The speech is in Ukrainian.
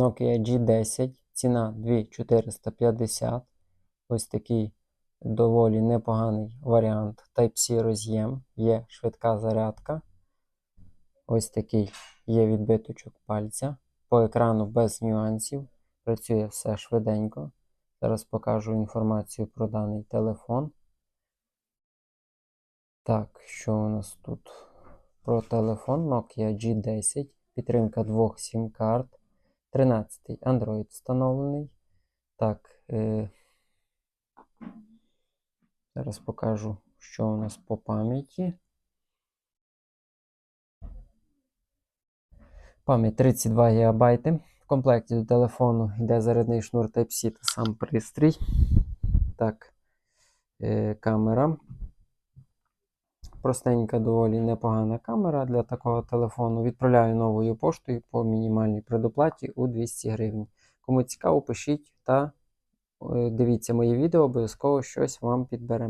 Nokia G10, ціна 2450. Ось такий доволі непоганий варіант Type-C роз'єм, є швидка зарядка. Ось такий є відбиточок пальця. По екрану без нюансів. Працює все швиденько. Зараз покажу інформацію про даний телефон. Так, що у нас тут? Про телефон Nokia G10. Підтримка двох SIM-карт. 13 Android встановлений. Так. Е... Зараз покажу, що у нас по пам'яті. Пам'ять 32 ГБ. В комплекті до телефону йде зарядний шнур Type-C та сам пристрій. Так, е, камера. Простенька, доволі непогана камера для такого телефону. Відправляю новою поштою по мінімальній предоплаті у 200 гривень. Кому цікаво, пишіть та е, дивіться моє відео, обов'язково щось вам підберемо.